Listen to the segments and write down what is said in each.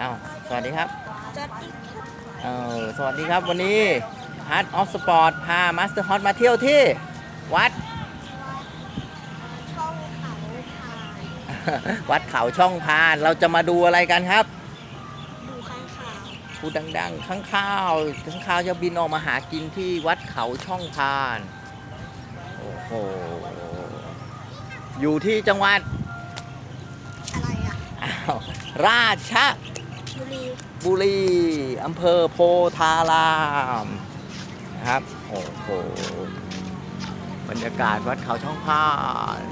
อ้าวสวัสดีครับสวัสดีครับเออสวัสดีครับวันนี้ Heart of Sport พา Master Hot มาเที่ยวที่ วัด ช่องเขาพาวัดเขาช่องพานเราจะมาดูอะไรกันครับ ดูข้างข่าวพูดดังๆข้างข้าวข้างข้าวจะบินออกมาหากินที่วัดเขาช่องพาน โอ้โห อยู่ที่จังหวัดอะไรอะ อ้าวราช บุรีบุรีอำเภอโพธารามนะครับ โอ้โห บรรยากาศวัดเขาช่องพาน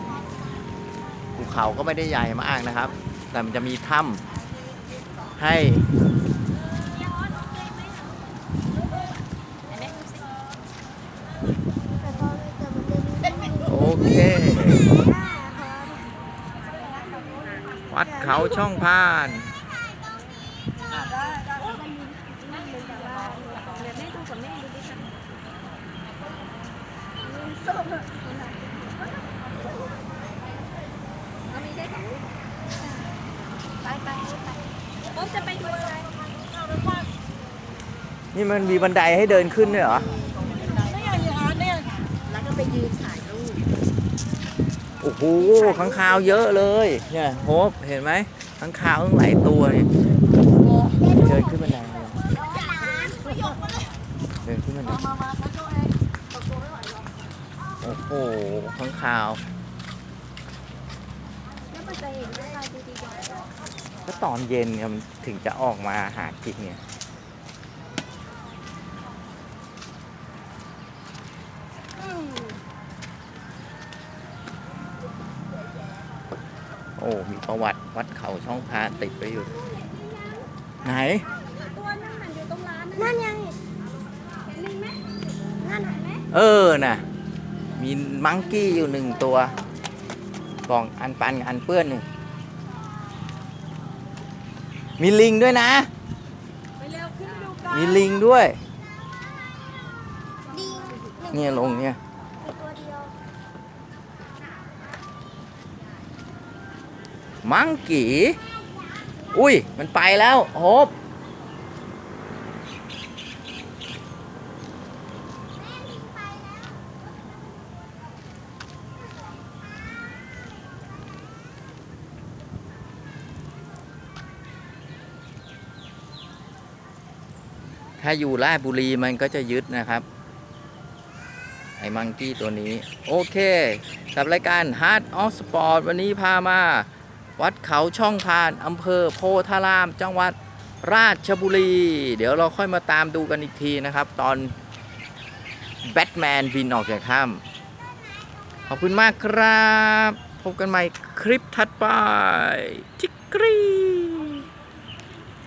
ภูเขาก็ไม่ได้ใหญ่มากนะครับ แต่มันจะมีถ้ำให้โอเค วัดเขาช่องพาน ไปไปไปผมจะไปดูอะไร นี่มันมีบันไดให้เดินขึ้นด้วยเหรอแล้วก็ไปยืนถ่ายรูปโอ้โหข้างคาวเยอะเลย เนี่ยโฮปเห็นไหมข้างคาวตั้งหลายตัวเนี่ยเดินขึ้นบันไดเลยเดินขึ้นบันได โอ้โหข้างคาว แล้วมันจะเห็นอะไรดีๆกันก็ตอนเย็นเนี่ยมันถึงจะออกมาหากินเนี่ยโอ้ มีประวัติวัดเขาช่องพานติดไปอยู่ ไหน ตัวนั่นมันอยู่ตรงร้านนั่นยังเห็นไหมนั่นเห็นไหมเออ น่ะ มีมังกี้อยู่หนึ่งตัวกล่องอันปันกับอันเปื้อนนี่มีลิงด้วยนะ ไปเร็วขึ้นไปดูกันมีลิงด้วยดีหนึ่งเนี่ยลงเนี่ย ตัวเดียวมังกี้ อุ้ย มันไปแล้วโฮบ ถ้าอยู่ราชบุรีมันก็จะยึดนะครับไอ้มังกี้ตัวนี้ โอเค กับรายการ Heart of Sport วันนี้พามา วัดเขาช่องพานอำเภอโพธาราม จังหวัดราชบุรี เดี๋ยวเราค่อยมาตามดูกันอีกทีนะครับ ตอนแบทแมนบินออกจากถ้ำขอบคุณมากครับ พบกันใหม่คลิปถัดไปจิกกรี